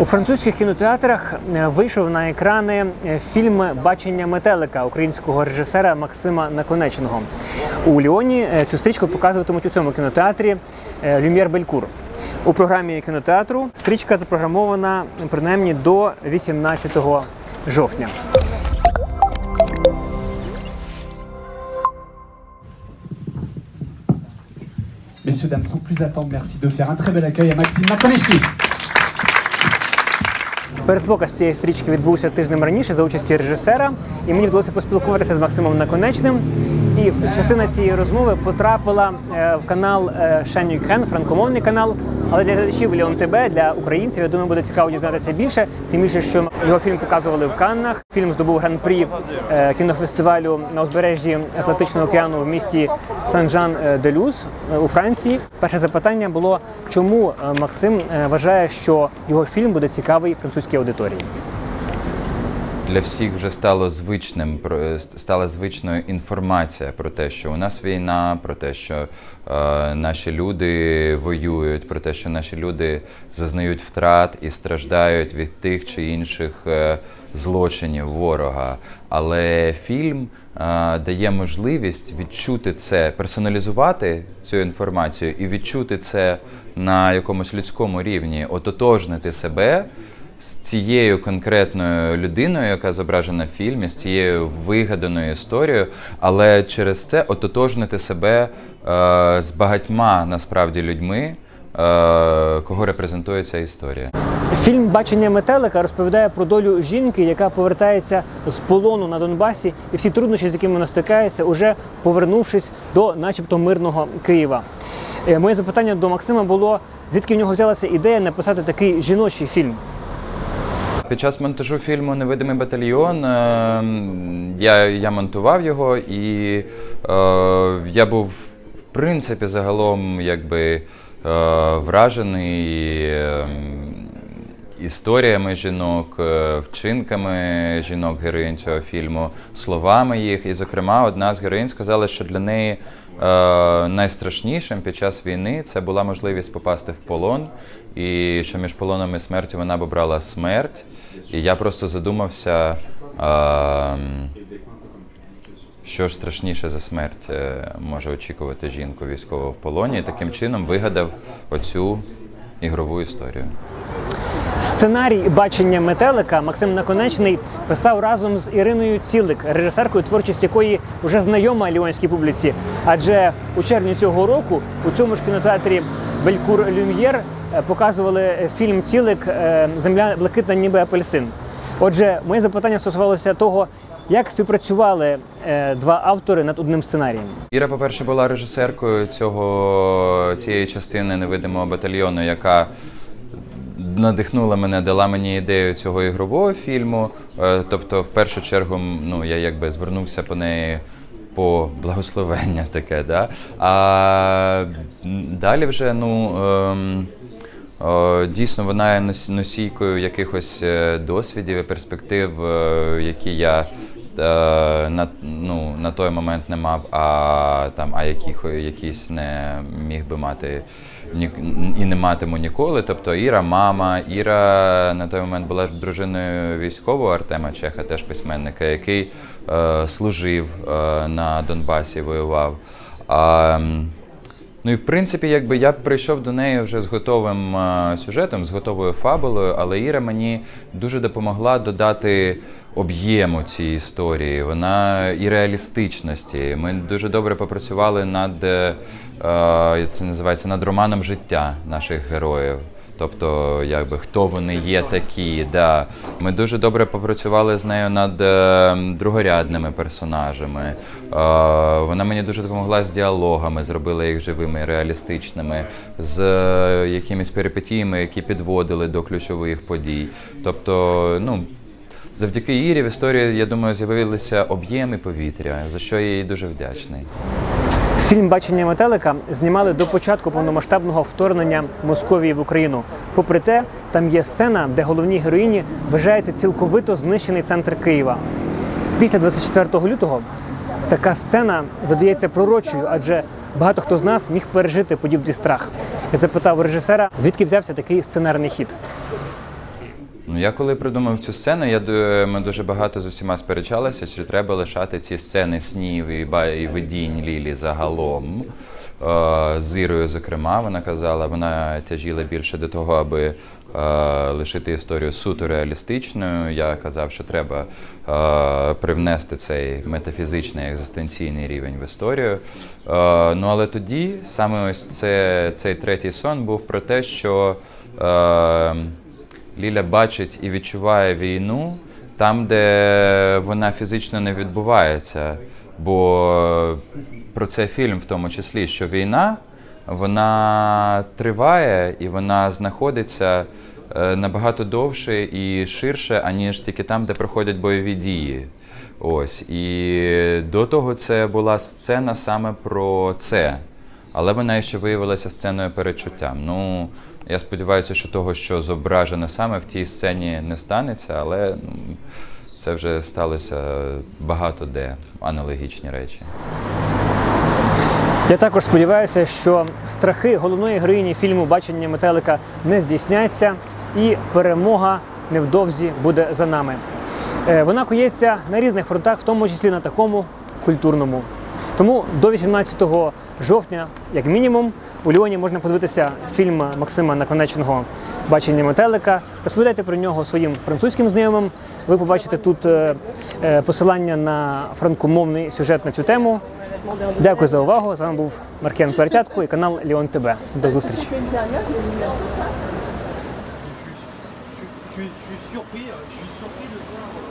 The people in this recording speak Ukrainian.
У французьких кінотеатрах е, вийшов на екрани е, фільм Бачення метелика українського режисера Максима Наконечного. У Ліоні е, цю стрічку показуватимуть у цьому кінотеатрі Люм'єр Белькур. У програмі кінотеатру стрічка запрограмована принаймні до 18 жовтня. Messieurs, dames, sans plus attendre, merci de faire un très bel accueil à Maxime Nakonechny. Передпоказ цієї стрічки відбувся тижнем раніше за участі режисера, і мені вдалося поспілкуватися з Максимом Наконечним. І частина цієї розмови потрапила е, в канал Шенюкхен, франкомовний канал. Але для глядачів Леон ТБ, для українців, я думаю, буде цікаво дізнатися більше. Тим більше, що його фільм показували в Каннах. Фільм здобув гран-прі е, кінофестивалю на узбережжі Атлантичного океану в місті Сан-Жан-де-Люз е, у Франції. Перше запитання було, чому е, Максим е, вважає, що його фільм буде цікавий французькій аудиторії. Для всіх вже стало звичним про- стала звичною інформація про те, що у нас війна, про те, що е, наші люди воюють, про те, що наші люди зазнають втрат і страждають від тих чи інших е, злочинів ворога. Але фільм е, дає можливість відчути це, персоналізувати цю інформацію і відчути це на якомусь людському рівні, ототожнити себе з цією конкретною людиною, яка зображена в фільмі, з цією вигаданою історією, але через це ототожнити себе е, з багатьма насправді людьми, е, кого репрезентує ця історія. Фільм Бачення метелика розповідає про долю жінки, яка повертається з полону на Донбасі, і всі труднощі, з якими вона стикається, уже повернувшись до, начебто, мирного Києва. Е, Моє запитання до Максима було: звідки в нього взялася ідея написати такий жіночий фільм? Під час монтажу фільму Невидимий батальйон е, я, я монтував його, і е, я був в принципі загалом якби е, вражений е, історіями жінок, е, вчинками жінок героїнь цього фільму, словами їх. І, зокрема, одна з героїнь сказала, що для неї е, найстрашнішим під час війни це була можливість попасти в полон, і що між полоном і смертю вона б обрала смерть. І я просто задумався. Е, що ж страшніше за смерть може очікувати жінку військового в полоні, і таким чином вигадав оцю ігрову історію. Сценарій бачення метелика Максим Наконечний писав разом з Іриною Цілик, режисеркою, творчість якої вже знайома ліонській публіці. Адже у червні цього року у цьому ж кінотеатрі Белькур Люм'єр е, показували фільм Цілик е, Земля блакитна, ніби апельсин. Отже, моє запитання стосувалося того, як співпрацювали е, два автори над одним сценарієм. Іра, по-перше, була режисеркою цього цієї частини невидимого батальйону, яка надихнула мене, дала мені ідею цього ігрового фільму. Е, Тобто, в першу чергу, ну я якби звернувся по неї. По благословення таке, да? А далі вже ну ем, дійсно вона є нос- носійкою якихось е, досвідів і перспектив, е, які я на, ну, на той момент не мав, а там, а яких якісь не міг би мати ні, і не матиму ніколи. Тобто Іра, мама, Іра на той момент була дружиною військового Артема Чеха, теж письменника, який е, служив е, на Донбасі, воював. А, Ну і в принципі, якби я прийшов до неї вже з готовим е, сюжетом, з готовою фабулою, але Іра мені дуже допомогла додати об'єму цієї історії, вона і реалістичності. Ми дуже добре попрацювали над е, е, це називається над романом життя наших героїв. Тобто, якби хто вони є такі. Да. Ми дуже добре попрацювали з нею над е, другорядними персонажами. Е, вона мені дуже допомогла з діалогами, зробила їх живими, реалістичними, з е, якимись перипетіями, які підводили до ключових подій. Тобто, ну. Завдяки Ірі в історії, я думаю, з'явилися об'єм і повітря, за що я їй дуже вдячний. Фільм Бачення метелика знімали до початку повномасштабного вторгнення Московії в Україну. Попри те, там є сцена, де головній героїні вважається цілковито знищений центр Києва. Після 24 лютого така сцена видається пророчою, адже багато хто з нас міг пережити подібний страх. Я запитав режисера, звідки взявся такий сценарний хід. Ну, я коли придумав цю сцену, я ми дуже багато з усіма сперечалися, чи треба лишати ці сцени снів і, і видінь Лілі загалом. Е, З Ірою, зокрема, вона казала, вона тяжіла більше до того, аби е, лишити історію суто реалістичною. Я казав, що треба е, привнести цей метафізичний екзистенційний рівень в історію. Е, ну але тоді саме ось це, цей третій сон був про те, що. Е, Ліля бачить і відчуває війну там, де вона фізично не відбувається. Бо про це фільм в тому числі, що війна вона триває і вона знаходиться е, набагато довше і ширше, аніж тільки там, де проходять бойові дії. Ось. І до того це була сцена саме про це. Але вона ще виявилася сценою передчуттям. Ну, я сподіваюся, що того, що зображено саме в тій сцені, не станеться, але ну, це вже сталося багато де аналогічні речі. Я також сподіваюся, що страхи головної героїні фільму Бачення метелика не здійсняться, і перемога невдовзі буде за нами. Е, Вона кується на різних фронтах, в тому числі на такому культурному. Тому до 18 жовтня, як мінімум, у Ліоні можна подивитися фільм Максима Наконечного Бачення метелика. Розповідайте про нього своїм французьким знайомим. Ви побачите тут е, е, посилання на франкомовний сюжет на цю тему. Дякую за увагу. З вами був Маркен Перетятко і канал Ліон ТБ. До зустрічі. Je suis, surpris, je suis surpris de voir